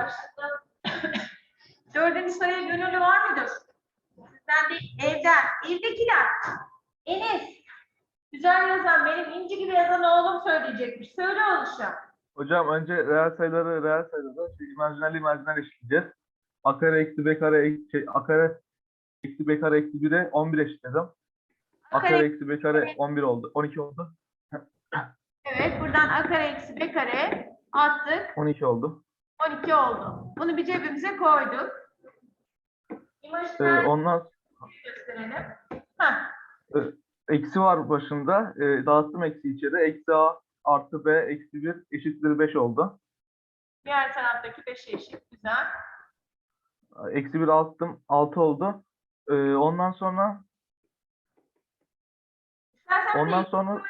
Başladı. Dördüncü sayıya gönüllü var mıdır? Sizden değil, evden. Evdekiler. Enes. Güzel yazan, benim inci gibi yazan oğlum söyleyecekmiş. Söyle oluşum. Hocam önce reel sayıları reel sayıları imajinerli imajinerle eşitleyeceğiz. A kare eksi B kare eksi şey, A kare eksi B kare eksi 1'e 11 eşitledim. A kare eksi B kare 11 oldu. 12 oldu. Evet, buradan a kare eksi b kare attık. 12 oldu. 12 oldu. Bunu bir cebimize koyduk. Ee, ondan gösterelim. Heh, eksi var başında. Ee, dağıttım eksi içeri. Eksi A artı B eksi 1 eşittir 5 oldu. diğer taraftaki 5 eşit. Güzel. Eksi 1 attım. 6 oldu. Ee, ondan sonra İstersen ondan sonra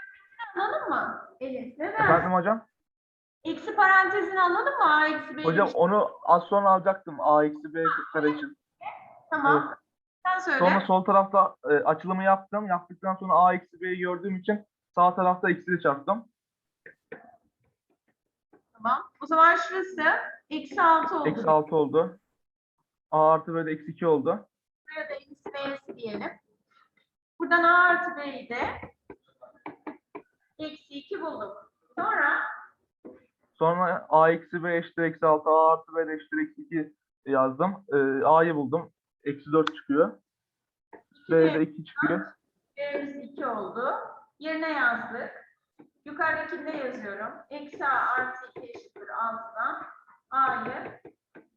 anladın mı? Elif, ne der? efendim hocam Eksi parantezini anladın mı? A eksi B. hocam onu az sonra alacaktım A eksi B kare için. Tamam. Sen söyle. Sonra sol tarafta e, açılımı yaptım. Yaptıktan sonra A eksi B'yi gördüğüm için sağ tarafta eksiyle çarptım. Tamam. O zaman şurası eksi 6 oldu. Eksi 6 oldu. A artı B'de eksi 2 oldu. Buraya da eksi B'si diyelim. Buradan A artı B'yi de eksi 2 bulduk. Sonra Sonra A eksi B eşittir eksi 6. A artı B eşittir eksi 2 yazdım. E, A'yı buldum. Eksi 4 çıkıyor. B'de 2 çıkıyor. B'miz 2 oldu. Yerine yazdık. Yukarıdakini de yazıyorum. Eksi A artı 2 eşittir 6'dan A'yı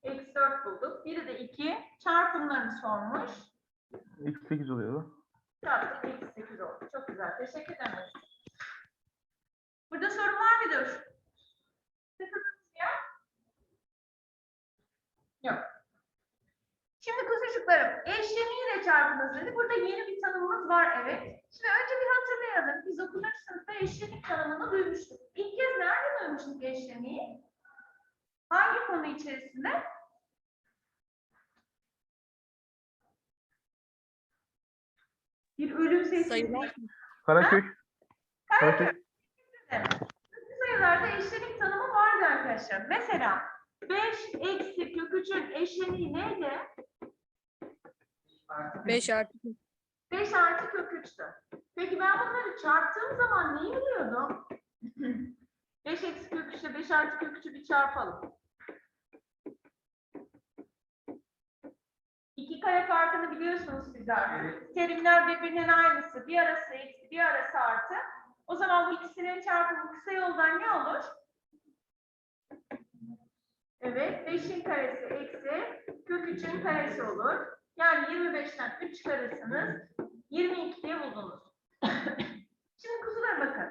eksi 4 bulduk. Biri de 2. Çarpımlarını sormuş. Eksi 8 oluyor. Çarpı eksi 8 oldu. Çok güzel. Teşekkür ederim. Burada sorun var mıdır? Sıkıntınız ya? Yok. Şimdi kuzucuklarım, eşleniyle çarpınız dedi. Burada yeni bir tanımımız var evet. Şimdi önce bir hatırlayalım. Biz 9. sınıfta eşlenik tanımını duymuştuk. İlk kez nerede duymuştuk eşleniği? Hangi konu içerisinde? Bir ölüm sesi. Sayılar. Karakök. Karakök. Sayılarda eşlenik tanımı vardı arkadaşlar. Mesela 5 eksi kök 3'ün eşleniği neydi? 5 artı 5 artı kök 3'tü. Peki ben bunları çarptığım zaman neyi buluyordum? 5 eksi kök 3 ile 5 artı kök 3'ü bir çarpalım. İki kare farkını biliyorsunuz siz artık. Terimler birbirinin aynısı. Bir arası eksi, bir arası artı. O zaman bu ikisinin çarpımı kısa yoldan ne olur? Evet, 5'in karesi eksi kök 3'ün karesi olur. Yani 25'ten 3 çıkarırsınız. 22 diye buldunuz. Şimdi kuzular bakın.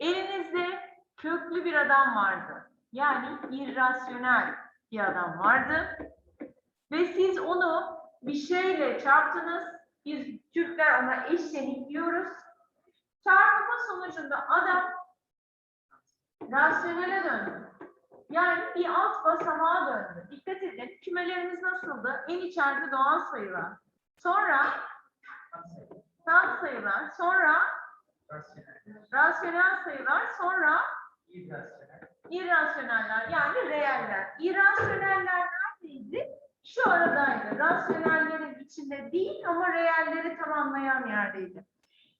Elinizde köklü bir adam vardı. Yani irrasyonel bir adam vardı. Ve siz onu bir şeyle çarptınız. Biz Türkler ona eşlenik diyoruz. Çarpma sonucunda adam rasyonele döndü. Yani bir alt basamağa döndü. Dikkat edin kümelerimiz nasıldı? En içeride doğal sayılar. Sonra tam sayılar. Sonra rasyonel sayılar. Sonra irrasyoneller yani reeller. İrrasyoneller neredeydi? Şu aradaydı. Rasyonellerin içinde değil ama reelleri tamamlayan yerdeydi.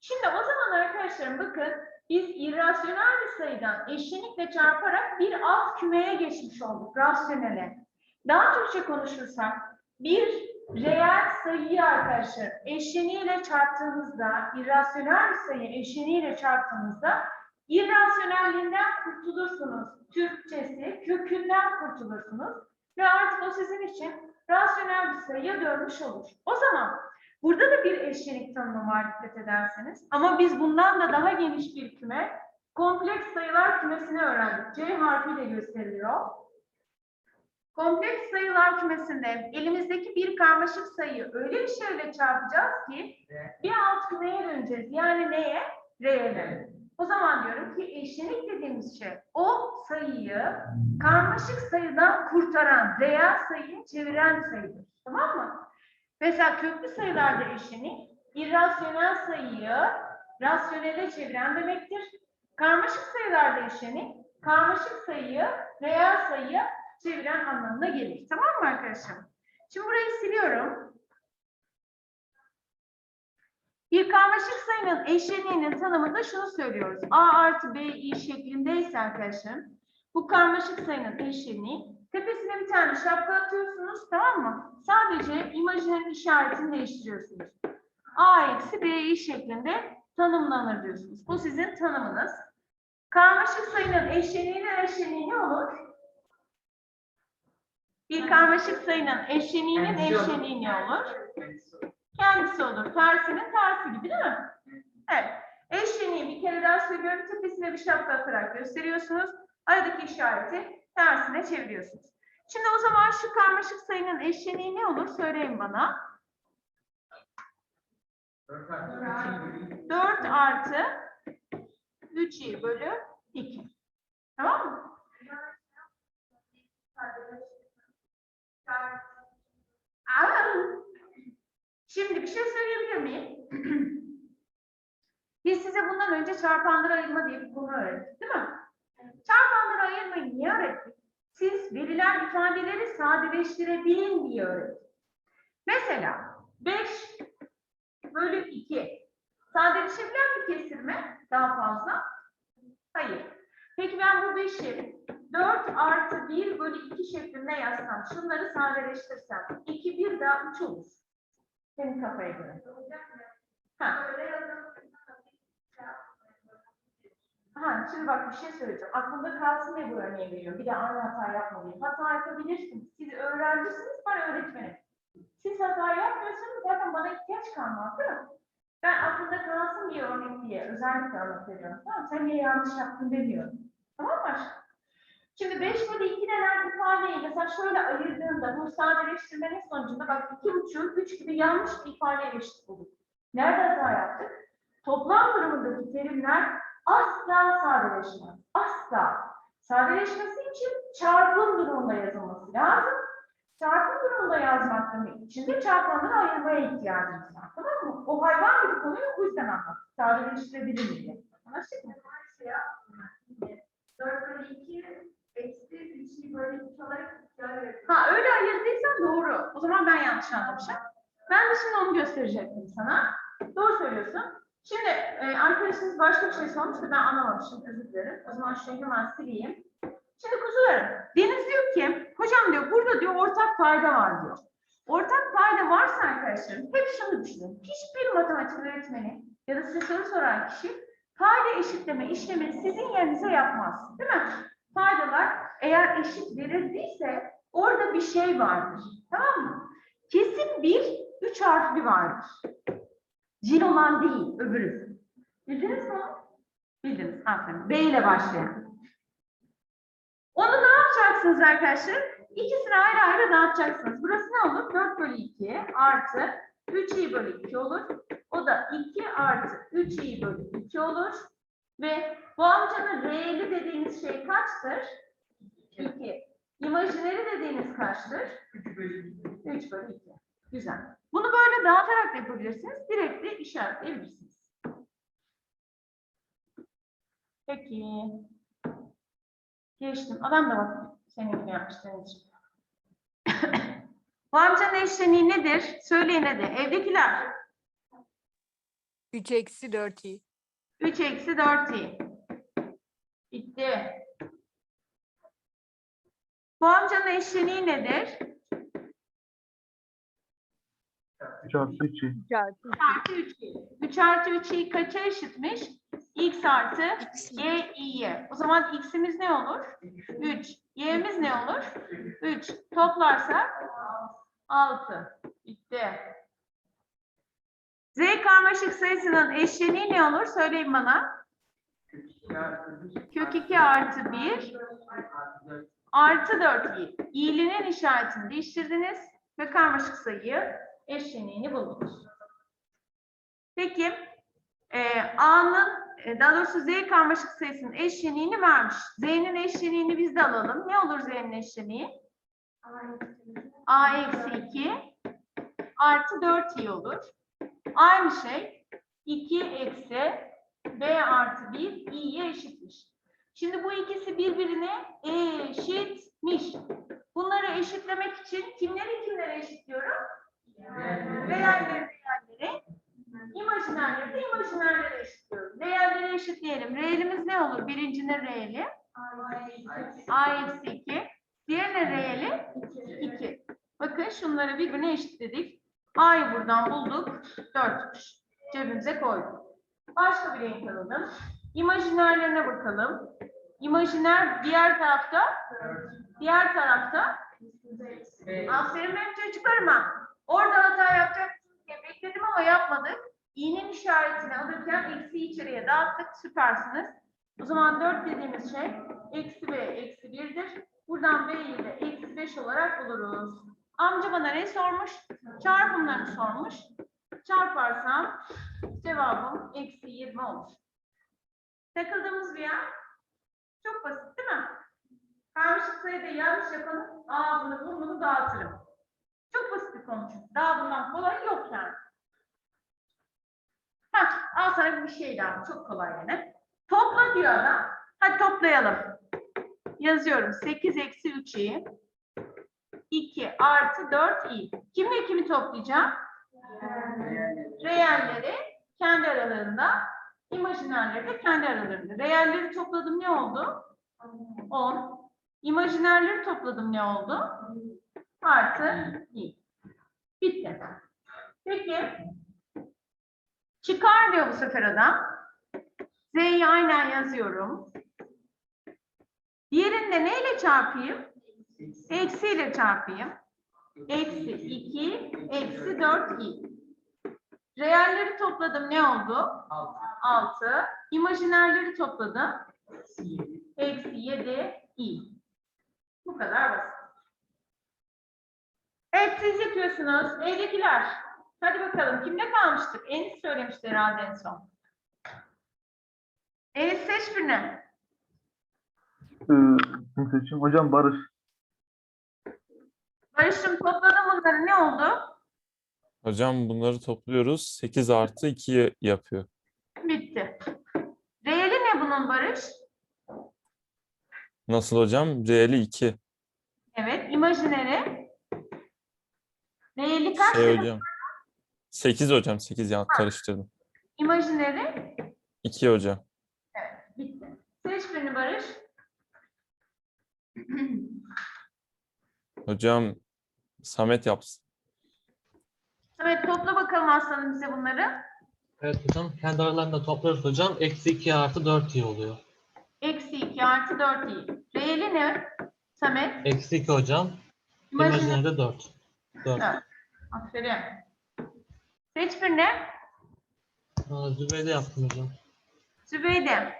Şimdi o zaman arkadaşlarım bakın biz irrasyonel bir sayıdan eşlenikle çarparak bir alt kümeye geçmiş olduk rasyonele. Daha Türkçe konuşursak bir reel sayıyı arkadaşlar eşleniğiyle çarptığımızda irrasyonel bir sayı eşleniğiyle çarptığımızda irrasyonelliğinden kurtulursunuz. Türkçesi kökünden kurtulursunuz ve artık o sizin için rasyonel bir sayıya dönmüş olur. O zaman burada da bir eşlenik tanımı var dikkat ederseniz. Ama biz bundan da daha geniş bir küme, kompleks sayılar kümesini öğrendik. C harfiyle gösteriliyor. Kompleks sayılar kümesinde elimizdeki bir karmaşık sayıyı öyle bir şeyle çarpacağız ki bir alt kümeye döneceğiz. Yani neye? Re'ye. O zaman diyorum ki eşlenik dediğimiz şey o sayıyı karmaşık sayıdan kurtaran, reel sayıyı çeviren sayıdır. Tamam mı? Mesela köklü sayılarda eşlenik irrasyonel sayıyı rasyonele çeviren demektir. Karmaşık sayılarda eşlenik karmaşık sayıyı reel sayıya çeviren anlamına gelir. Tamam mı arkadaşlar? Şimdi burayı siliyorum. Bir karmaşık sayının eşleniğinin tanımında şunu söylüyoruz. A artı B i şeklindeyse arkadaşlar bu karmaşık sayının eşleniği tepesine bir tane şapka atıyorsunuz tamam mı? Sadece imajinin işaretini değiştiriyorsunuz. A eksi B i şeklinde tanımlanır diyorsunuz. Bu sizin tanımınız. Karmaşık sayının eşleniğinin eşleniği ne olur? Bir karmaşık sayının eşleniğinin eşleniği ne olur? Kendisi olur. Tersinin tersi gibi değil mi? Evet. Eşleniği bir kere daha söylüyorum. Tepesine bir şapka atarak gösteriyorsunuz. Aradaki işareti tersine çeviriyorsunuz. Şimdi o zaman şu karmaşık sayının eşleniği ne olur? Söyleyin bana. 4 artı 3i bölü 2. Tamam mı? Şimdi bir şey söyleyebilir miyim? Biz size bundan önce çarpanları ayırma diye bir konu öğrettik değil mi? Çarpanları ayırmayı niye öğrettik? Siz verilen ifadeleri sadeleştirebilin diye öğrettik. Mesela 5 bölü 2 sadeleşebilen bir kesir mi? Daha fazla? Hayır. Peki ben bu 5'i 4 artı 1 bölü 2 şeklinde yazsam, şunları sadeleştirsem, 2 1 daha 3 olur. Senin kafaya göre. Ha. Ha, şimdi bak bir şey söyleyeceğim. Aklında kalsın diye bu örneği veriyorum. Bir de aynı hata yapmayayım. Hata yapabilirsiniz. Siz öğrencisiniz, ben öğretmenim. Siz hata yapmıyorsanız zaten bana ihtiyaç kalmaz değil mi? Ben aklında kalsın diye örnek diye özellikle anlatıyorum. Tamam? Sen niye yanlış yaptın demiyorum. Tamam mı? Şimdi 5 bölü 2 denen ifadeyi mesela şöyle ayırdığında bu sadeleştirmenin sonucunda bak 2,5 3 gibi yanlış bir ifadeye eşit bulduk. Nerede hata yaptık? Toplam durumundaki terimler asla sadeleşmez. Asla. Sadeleşmesi için çarpım durumunda yazılması lazım. Çarpım durumunda yazmak demek için de çarpanları ayırmaya ihtiyacımız var. Tamam mı? O hayvan gibi konuyu o yüzden anlattık. Sadeleştirebilir mi diye. Anlaştık mı? 4 bölü 2 eksi 3 bölü 2 olarak Ha öyle ayırdıysan doğru. O zaman ben yanlış anlamışım. Ben de şimdi onu gösterecektim sana. Doğru söylüyorsun. Şimdi e, arkadaşınız başka bir şey sormuş da ben anlamamışım. Özür dilerim. O zaman şunu hemen sileyim. Şimdi kuzularım. Deniz diyor ki, hocam diyor burada diyor ortak payda var diyor. Ortak payda varsa arkadaşlarım hep şunu düşünün. Hiçbir matematik öğretmeni ya da size soru soran kişi payda eşitleme işlemini sizin yerinize yapmaz. Değil mi? Paydalar eğer eşit verildiyse orada bir şey vardır. Tamam mı? Kesin bir üç harfli vardır. Cin olan değil, öbürü. Bildiniz mi? Bildiniz. Aferin. B ile başlayan. Onu ne yapacaksınız arkadaşlar? İkisini ayrı ayrı dağıtacaksınız. Burası ne olur? 4 bölü 2 artı 3 i bölü 2 olur. O da 2 artı 3 i bölü 2 olur. Ve bu amcanın reeli dediğiniz şey kaçtır? 2. İmajineri dediğiniz kaçtır? 3 bölü 2. Güzel. Bunu böyle dağıtarak da yapabilirsiniz. Direkt de işaretleyebilirsiniz. Peki. Geçtim. Adam da bak senin gibi yapmış Denizciğim. Bu amcanın eşleniği nedir? Söyleyin hadi. Evdekiler. 3 eksi 4 i. 3 eksi 4 i. Bitti. Bu amcanın eşleniği nedir? 3 artı 3 i. 3 artı 3 artı 3 i. 3 artı 3 i kaça eşitmiş? x artı y i'ye. O zaman x'imiz ne olur? 3. y'miz ne olur? 3. Toplarsak 6. Bitti. Z karmaşık sayısının eşleniği ne olur? Söyleyin bana. Kök 2 artı 1 artı 4 i. İyiliğinin işaretini değiştirdiniz ve karmaşık sayıyı eşleniğini buldunuz. Peki e, A'nın e, daha doğrusu Z karmaşık sayısının eşleniğini vermiş. Z'nin eşleniğini biz de alalım. Ne olur Z'nin eşleniği? A eksi 2 artı 4 i olur. Aynı şey 2 eksi B artı 1 i'ye eşitmiş. Şimdi bu ikisi birbirine eşit miş. Bunları eşitlemek için kimleri kimlere eşitliyorum? Reelleri reelleri, imajinalleri de imajinalleri eşitliyorum. Reelleri eşitleyelim. Reelimiz ne olur? Birincinin reeli. A eksi 2. Diğerinin reeli 2. Bakın şunları birbirine eşitledik. A'yı buradan bulduk. 4'müş. Cebimize koyduk. Başka bir renk alalım. İmajinlerlerine bakalım. İmajiner diğer tarafta. Diğer tarafta. Aferin benim çocuklarıma. Orada hata yapacaksınız diye bekledim ama yapmadık. İğnenin işaretini alırken eksiği içeriye dağıttık. Süpersiniz. O zaman 4 dediğimiz şey eksi b eksi 1'dir. Buradan b'yi de eksi 5 olarak buluruz. Amca bana ne sormuş? Çarpımlarını sormuş. Çarparsam cevabım eksi 20 olur. Takıldığımız bir yer çok basit değil mi? Karmaşık sayıda yanlış yapanın ağzını burnunu dağıtırım. Çünkü. Daha bundan kolay yok yani. Heh, al sana bir şey daha. Çok kolay yine. Topla diyor adam. Hadi toplayalım. Yazıyorum. 8 eksi 3i. 2 artı 4 i. Kimle kimi toplayacağım? Reelleri kendi aralarında, imajinalleri de kendi aralarında. Reelleri topladım ne oldu? 10. İmajinalleri topladım ne oldu? Artı i. Bitti. Peki. Çıkar diyor bu sefer adam. Z'yi aynen yazıyorum. Diğerinde neyle çarpayım? Eksiyle çarpayım. Eksi 2, eksi 4 i. Reelleri topladım ne oldu? 6. İmajinalleri topladım. Eksi 7 i. Bu kadar basit. Evet siz yapıyorsunuz. Evdekiler. Hadi bakalım kimde kalmıştık? Enis söylemişti herhalde en son. Enis seç birini. Ee, kim seçeyim? Hocam Barış. Barış'ım topladım bunları ne oldu? Hocam bunları topluyoruz. 8 artı 2 yapıyor. Bitti. Reeli ne bunun Barış? Nasıl hocam? Reeli 2. Evet. imajineri. Reeli kaç? Şey hocam. 8 hocam. 8 ya karıştırdım. İmajineri. 2 hocam. Bitti. Seç birini Barış. Hocam Samet yapsın. Evet topla bakalım aslanım bize bunları. Evet hocam. Kendi aralarında toplarız hocam. Eksi 2 artı 4 i oluyor. Eksi 2 artı 4 iyi. Reeli ne? Samet. Eksi 2 hocam. İmajinerde 4. 4. Evet. Aferin. Seç birini. Aa, Zübeyde yaptım hocam. Zübeyde.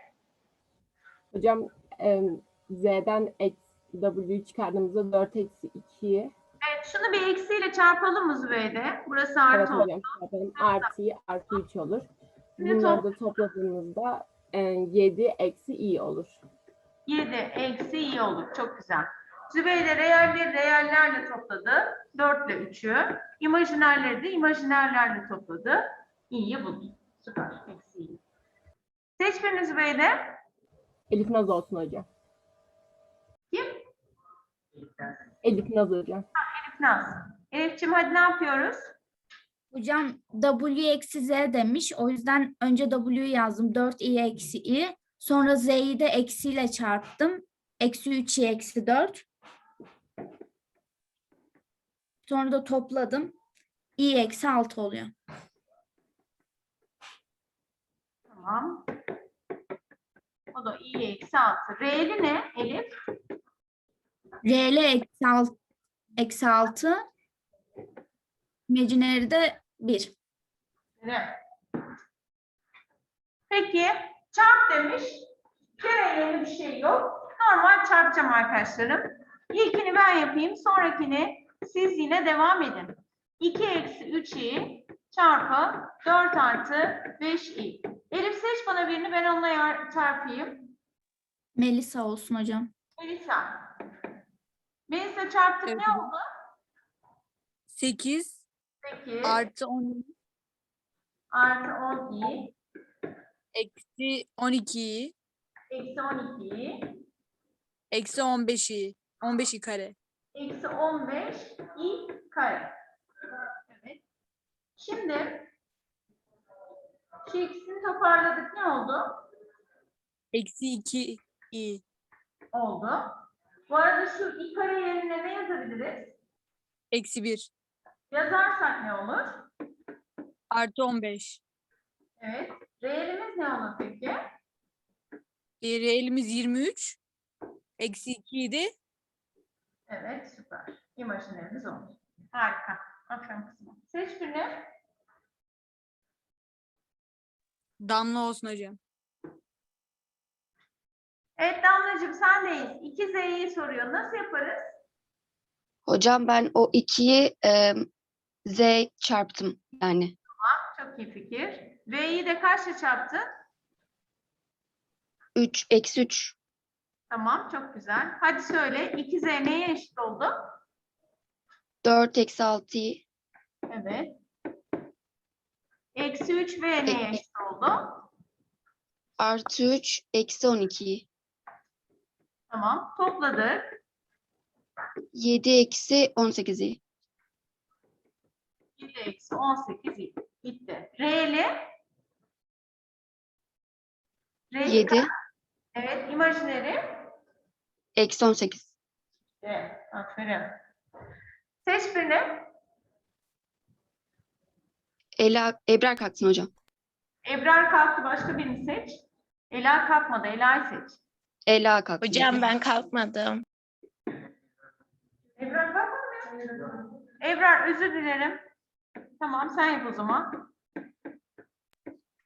Hocam em, Z'den eksi W'yu çıkardığımızda 4 eksi 2'yi. Evet şunu bir eksiyle çarpalım mı Zübeyde? Burası Evet artı oldu. hocam çarpalım. Artıyı artı 3 olur. Bunları da topladığımızda e, 7 eksi i olur. 7 eksi iyi olur. Çok güzel. Zübeyde reelleri reellerle topladı. 4 ile 3'ü. İmajinalleri de imajinallerle topladı. İyiyi buldu. Süper. Eksi iyi. Seç birini Zübeyde. Elif Naz olsun hocam. Kim? Elif Naz hocam. Elif Naz. Elif'ciğim hadi ne yapıyoruz? Hocam W eksi Z demiş. O yüzden önce W'yu yazdım. 4i eksi i. Sonra Z'yi de eksiyle çarptım. Eksi 3i eksi 4. Sonra da topladım. i eksi 6 oluyor. Tamam. O da iyi eksi 6. Re'li ne Elif? R'li eksi 6. Eksi 6. Imaginary de 1. Re. Peki çarp demiş. Kere yeni bir şey yok. Normal çarpacağım arkadaşlarım. İlkini ben yapayım. Sonrakini siz yine devam edin. 2 eksi 3i çarpı 4 artı 5i. Elif seç bana birini ben onunla çarpayım. Melisa olsun hocam. Melisa. Melisa çarptık Evet ne oldu? 8 8 artı 10 artı 10i eksi 12 eksi 12i eksi 15'i 15 i kare. Eksi 15 i kare. Evet. Şimdi şu ikisini toparladık. Ne oldu? Eksi 2 i. Oldu. Bu arada şu i kare yerine ne yazabiliriz? Eksi 1 Yazarsak ne olur? artı 15. Evet. Reelimiz ne olur peki? E, reelimiz 23. Eksi 2 idi. Evet, süper. İmajinlerimiz oldu. Harika. Aferin kızım. Seç birini. Damla olsun hocam. Evet Damlacığım sendeyiz. 2Z'yi soruyor. Nasıl yaparız? Hocam ben o 2'yi e, z çarptım yani. Çok iyi fikir. V'yi de kaçla çarptın? 3 eksi 3 Tamam, çok güzel. Hadi söyle. 2Z neye eşit oldu? 4 eksi 6'yı Evet. Eksi 3 V neye eşit oldu? artı 3 eksi 12'yi Tamam. Topladık. 7 eksi 18'i 7 eksi 18 bitti. R'li? R'li 7 Evet. İmajineri? eksi 18 Evet. Aferin. Seç birini. Ela, Ebrar kalksın hocam. Ebrar kalktı. Başka birini seç. Ela kalkmadı. Ela'yı seç. Ela kalksın. Hocam ben kalkmadım. Ebrar kalkmadı mı? Ebrar özür dilerim. Tamam sen yap o zaman.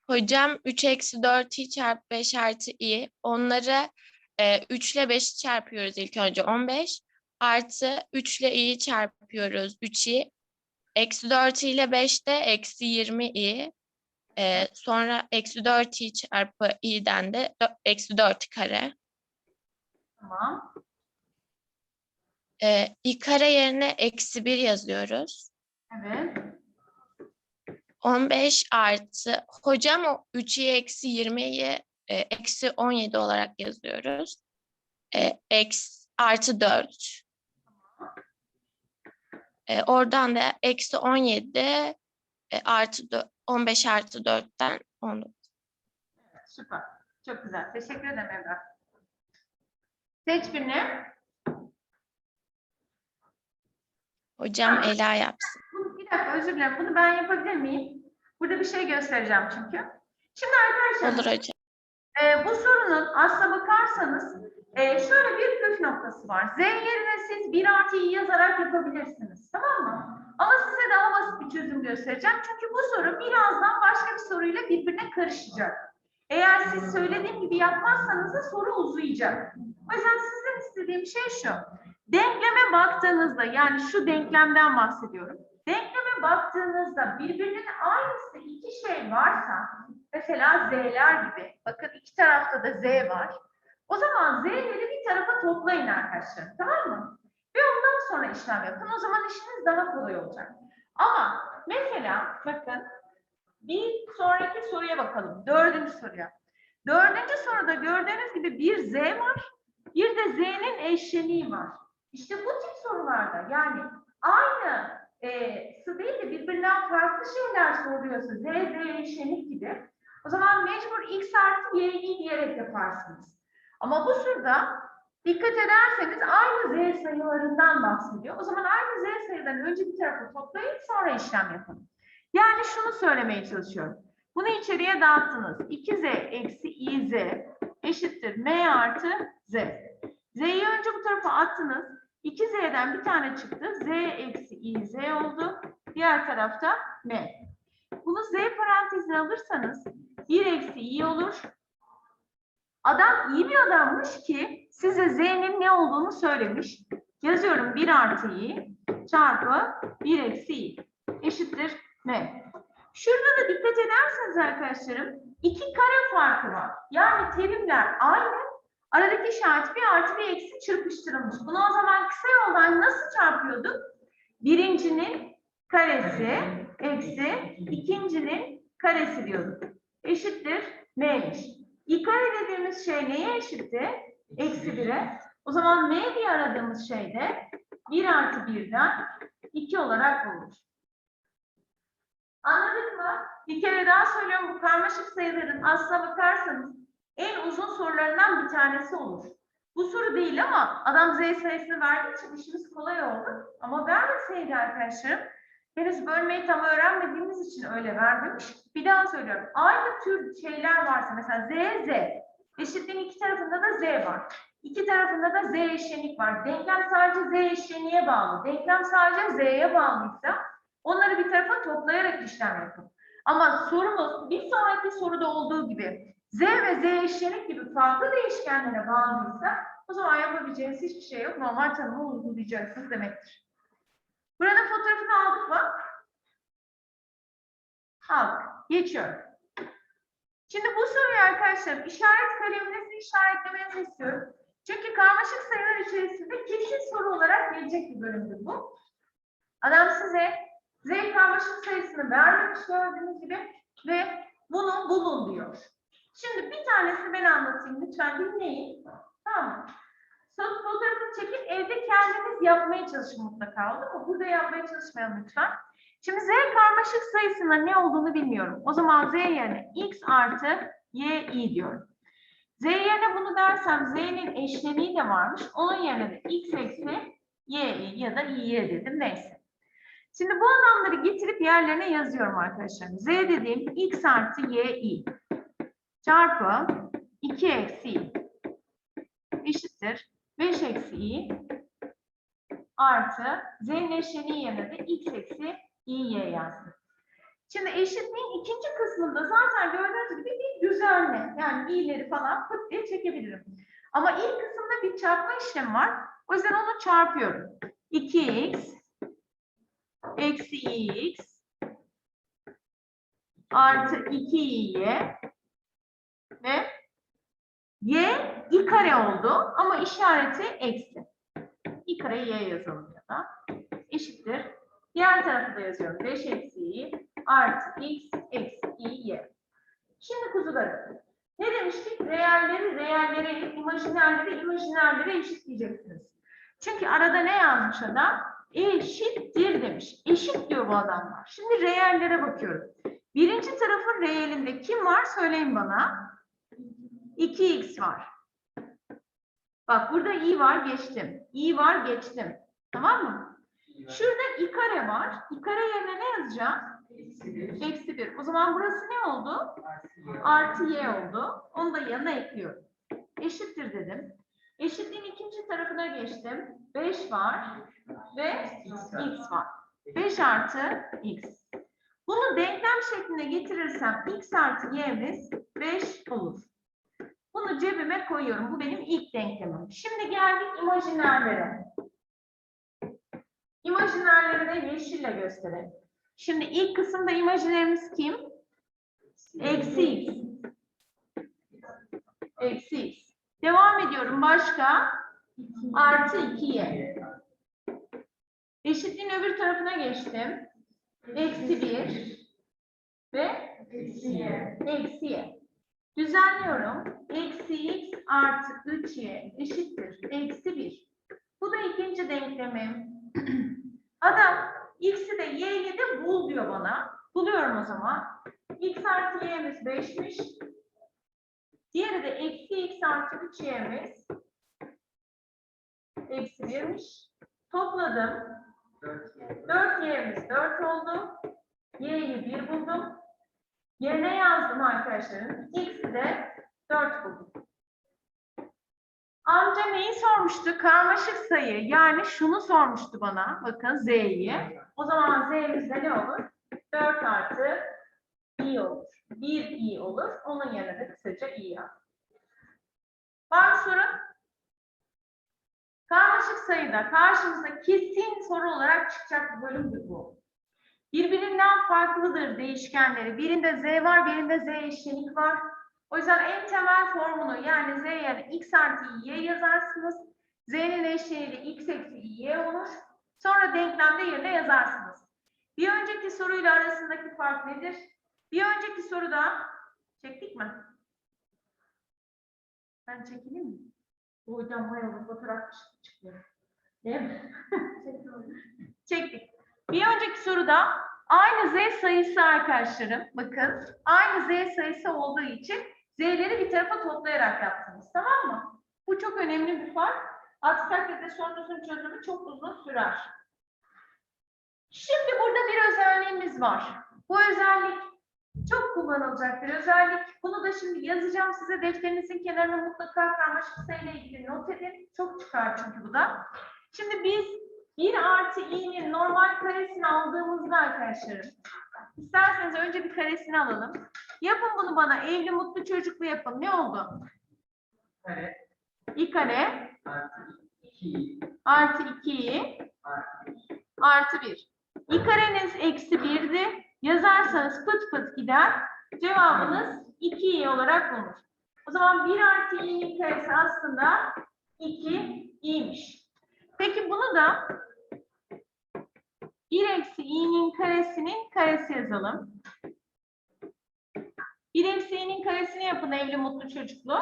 Hocam 3 eksi 4 i çarpı 5 artı i. Onları e, 3 ile 5'i çarpıyoruz ilk önce 15. Artı 3 ile i'yi çarpıyoruz 3i. Eksi 4 i ile 5 de eksi 20 i. E, sonra eksi 4 i çarpı i'den de eksi 4 kare. Tamam. E, i kare yerine eksi 1 yazıyoruz. Evet. 15 artı hocam o 3'i eksi 20'yi e, eksi 17 olarak yazıyoruz. E, eksi artı 4. E, oradan da eksi 17 e, artı dö- 15 artı 4'ten 19. Süper. Çok güzel. Teşekkür ederim Ebrar. Seç birini. Hocam Ela yapsın. Bunu, bir dakika özür dilerim. Bunu ben yapabilir miyim? Burada bir şey göstereceğim çünkü. Şimdi arkadaşlar Olur hocam. E, bu sorunun aslına bakarsanız e, şöyle bir püf noktası var. Z yerine siz 1 artı i yazarak yapabilirsiniz. Tamam mı? Ama size daha basit bir çözüm göstereceğim. Çünkü bu soru birazdan başka bir soruyla birbirine karışacak. Eğer siz söylediğim gibi yapmazsanız da soru uzayacak. O yüzden sizden istediğim şey şu. Denkleme baktığınızda yani şu denklemden bahsediyorum. Denkleme baktığınızda birbirinin aynısı iki şey varsa mesela z'ler gibi bakın iki tarafta da z var. O zaman z'leri bir tarafa toplayın arkadaşlar tamam mı? Ve ondan sonra işlem yapın. O zaman işiniz daha kolay olacak. Ama mesela bakın bir sonraki soruya bakalım. Dördüncü soruya. Dördüncü soruda gördüğünüz gibi bir z var. Bir de z'nin eşleniği var. İşte bu tip sorularda yani aynı e, değil de birbirinden farklı şeyler soruyorsa z, z eşlenik gibi o zaman mecbur x artı y'yi diyerek yaparsınız. Ama bu soruda dikkat ederseniz aynı z sayılarından bahsediyor. O zaman aynı z sayıdan önce bir tarafa toplayın sonra işlem yapın. Yani şunu söylemeye çalışıyorum. Bunu içeriye dağıttınız. 2z eksi iz eşittir m artı z. Z'yi önce bu tarafa attınız. 2z'den bir tane çıktı. z eksi iz oldu. Diğer tarafta m. Bunu z parantezine alırsanız 1 eksi i olur. Adam iyi bir adammış ki size z'nin ne olduğunu söylemiş. Yazıyorum 1 artı i çarpı 1 eksi i eşittir m. Şurada da dikkat ederseniz arkadaşlarım iki kare farkı var. Yani terimler aynı. Aradaki işaret bir artı bir eksi çırpıştırılmış. Bunu o zaman kısa yoldan nasıl çarpıyorduk? Birincinin karesi eksi ikincinin karesi diyorduk. Eşittir m'miş. İ kare dediğimiz şey neye eşitti? Eksi 1'e. O zaman M diye aradığımız şey de 1 artı 1'den 2 olarak bulunur. Anladık mı? Bir kere daha söylüyorum bu karmaşık sayıların aslına bakarsanız en uzun sorularından bir tanesi olur. Bu soru değil ama adam Z sayısını verdiği için işimiz kolay oldu. Ama vermeseydi arkadaşlarım henüz bölmeyi tam öğrenmediğimiz için öyle vermemiş. Bir daha söylüyorum. Aynı tür şeyler varsa mesela Z, Z. Eşitliğin iki tarafında da Z var. İki tarafında da Z eşlenik var. Denklem sadece Z eşleniğe bağlı. Denklem sadece Z'ye bağlıysa onları bir tarafa toplayarak işlem yapın. Ama sorumuz bir sonraki soruda olduğu gibi Z ve Z eşlenik gibi farklı değişkenlere bağlıysa o zaman yapabileceğiniz hiçbir şey yok. Normal tanımı uygulayacaksınız demektir. Burada fotoğrafını aldık mı? Aldık. Geçiyorum. Şimdi bu soruyu arkadaşlar işaret kaleminizi işaretlemenizi istiyorum. Çünkü karmaşık sayılar içerisinde kesin soru olarak gelecek bir bölümdür bu. Adam size Z karmaşık sayısını vermemiş gördüğünüz gibi ve bunu bulun diyor. Şimdi bir tanesini ben anlatayım lütfen dinleyin. Tamam mı? Sonra fotoğrafını çekip evde kendiniz yapmaya çalışın mutlaka oldu mu? Burada yapmaya çalışmayalım lütfen. Şimdi Z karmaşık sayısının ne olduğunu bilmiyorum. O zaman Z yerine X artı Y i diyorum. Z yerine bunu dersem Z'nin eşleniği de varmış. Onun yerine de X eksi Y i ya da İ'ye dedim neyse. Şimdi bu anlamları getirip yerlerine yazıyorum arkadaşlar. Z dediğim X artı Y i çarpı 2 eksi i eşittir 5 eksi i artı z'nin eşleniği yerine de x eksi i'y yazdım. Şimdi eşitliğin ikinci kısmında zaten gördüğünüz gibi bir düzenli. Yani i'leri falan pıt diye çekebilirim. Ama ilk kısımda bir çarpma işlemi var. O yüzden onu çarpıyorum. 2x eksi x artı 2i'ye ve y i kare oldu ama işareti eksi. i kare y yazalım ya da eşittir. Diğer tarafı da yazıyorum. 5 eksi i artı x eksi i y. Şimdi kuzularım. Ne demiştik? Reelleri reellere, imajinerleri imajinerlere eşitleyeceksiniz. Çünkü arada ne yazmış adam? Eşittir demiş. Eşit diyor bu adamlar. Şimdi reellere bakıyorum. Birinci tarafın reelinde kim var? Söyleyin bana. 2x var. Bak burada i var geçtim. i var geçtim. Tamam mı? Şurada i kare var. i kare yerine ne yazacağım? Eksi 1. O zaman burası ne oldu? Artı y oldu. Onu da yanına ekliyorum. Eşittir dedim. Eşitliğin ikinci tarafına geçtim. 5 var ve x var. 5 artı x. Bunu denklem şekline getirirsem x artı y'miz 5 olur. Bunu cebime koyuyorum. Bu benim ilk denklemim. Şimdi geldik imajinerlere. İmajinerleri de yeşille gösterelim. Şimdi ilk kısımda imajinerimiz kim? Eksi x. Eksi x. Devam ediyorum. Başka? Artı 2y. Eşitliğin öbür tarafına geçtim. Eksi 1 ve eksi y. Düzenliyorum. Eksi x artı 3y eşittir. Eksi 1. Bu da ikinci denklemim. Adam x'i de y'yi de bul diyor bana. Buluyorum o zaman. x artı y'miz 5'miş. Diğeri de eksi x artı 3y'miz eksi 1'miş. Topladım. 4y'miz 4 oldu. y'yi 1 buldum. Yerine yazdım arkadaşlarım. X'i de 4 buldum. Amca neyi sormuştu? Karmaşık sayı. Yani şunu sormuştu bana. Bakın Z'yi. O zaman Z'mizde ne olur? 4 artı i olur. 1 i olur. Onun yerine de kısaca i yaz. Var mı sorun? Karmaşık sayıda karşımıza kesin soru olarak çıkacak bir bölümdür bu. Birbirinden farklıdır değişkenleri. Birinde Z var, birinde Z eşlenik var. O yüzden en temel formunu yani Z yerine x artı y yazarsınız. Z'nin eşeği de x eksi y olur. Sonra denklemde yerine yazarsınız. Bir önceki soruyla arasındaki fark nedir? Bir önceki soruda çektik mi? Ben çekeyim mi? Bu hocam mayalı fotoğraf çıkıyor. Değil mi? Çektik. Bir önceki soruda aynı z sayısı arkadaşlarım. Bakın aynı z sayısı olduğu için z'leri bir tarafa toplayarak yaptınız. Tamam mı? Bu çok önemli bir fark. Aksi takdirde sorunuzun çözümü çok uzun sürer. Şimdi burada bir özelliğimiz var. Bu özellik çok kullanılacak bir özellik. Bunu da şimdi yazacağım size. Defterinizin kenarına mutlaka karmaşık sayıyla ilgili not edin. Çok çıkar çünkü bu da. Şimdi biz 1 artı i'nin normal karesini aldığımızda arkadaşlarım. İsterseniz önce bir karesini alalım. Yapın bunu bana. Evli mutlu çocuklu yapın. Ne oldu? Kare i kare artı 2 artı 2i artı 1. i kareniz eksi 1'di. Yazarsanız pıt pıt gider. Cevabınız 2i olarak bulunur. O zaman 1 artı i'nin karesi aslında 2i'ymiş. Peki bunu da 1 eksi i'nin karesinin karesi yazalım. 1 eksi i'nin karesini yapın evli mutlu çocuklu.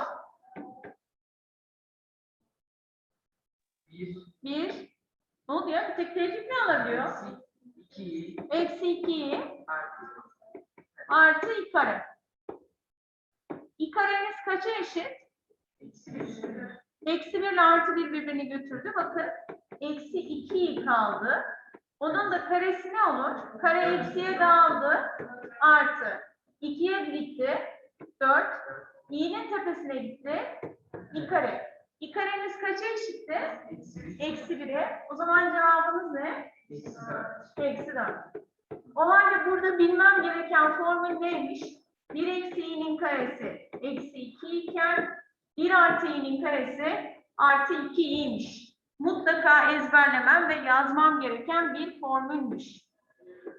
1 1. Ne oluyor? Bir tek tevfik mi alabiliyor? 2 Eksi 2 artı artı i kare. i kareniz kaça eşit? eksi 1 Eksi 1 ile artı 1 birbirini götürdü. Bakın eksi 2 kaldı. Onun da karesi ne olur? Kare eksiye dağıldı. Artı. 2'ye gitti. 4. i'nin tepesine gitti. i kare. i kareniz kaça eşitti? eksi 1 Eksi 1'e. O zaman cevabınız ne? eksi 4 Eksi 4. O halde burada bilmem gereken formül neymiş? 1 eksi i'nin karesi eksi 2 iken 1 artı i'nin karesi artı 2 i'ymiş. Mutlaka ezberlemem ve yazmam gereken bir formülmüş.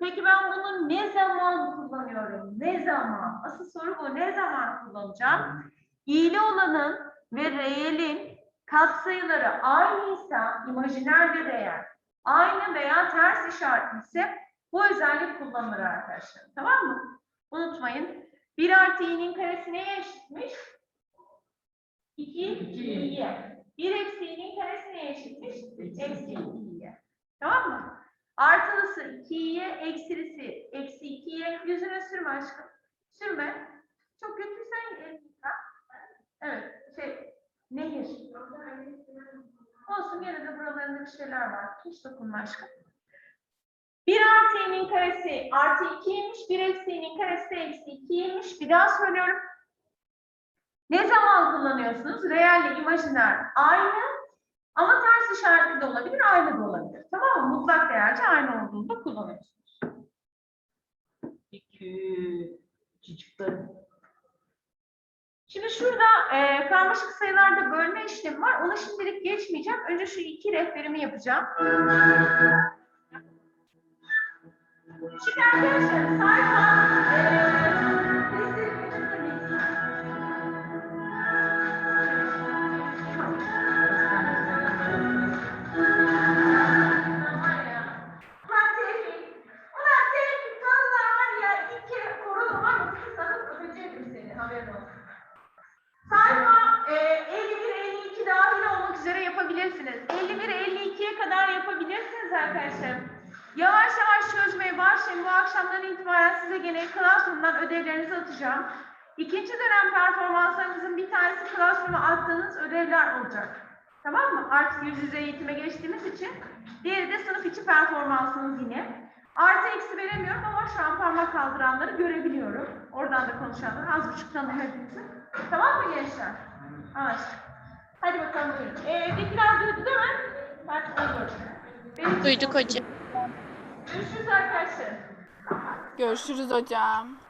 Peki ben bunu ne zaman kullanıyorum? Ne zaman? Asıl soru bu. Ne zaman kullanacağım? İyili olanın ve reelin katsayıları aynıysa imajiner bir değer aynı veya ters işaretli ise bu özellik kullanılır arkadaşlar. Tamam mı? Unutmayın. 1 artı i'nin karesi neye eşitmiş? 2 i'ye. 1 eksi i'nin karesi neye eşitmiş? Eksi 2'ye. Tamam mı? Artılısı 2'ye, eksilisi eksi 2'ye. Yüzüne sürme aşkım. Sürme. Çok kötüysen yıka. Evet. Şey, nehir. Olsun gene de buralarında bir şeyler var. Hiç dokunma aşkım. 1 artı i'nin karesi artı 2'ymiş. 1 eksi i'nin karesi eksi 2'ymiş. Bir daha söylüyorum. Ne zaman kullanıyorsunuz? Reel ile imajiner aynı ama ters işaretli de olabilir, aynı da olabilir. Tamam mı? Mutlak değerce aynı olduğunda kullanıyorsunuz. İki çocukların Şimdi şurada e, karmaşık sayılarda bölme işlemi var. Onu şimdilik geçmeyeceğim. Önce şu iki rehberimi yapacağım. Şimdi arkadaşlar sayfa e, parmak kaldıranları görebiliyorum. Oradan da konuşanlar. Az buçuk hepinizi. Tamam mı gençler? Anlaştık. Hadi bakalım. Ee, evdekiler duydu değil mi? Ben onu Benim Duyduk hocam. Görüşürüz arkadaşlar. Görüşürüz hocam.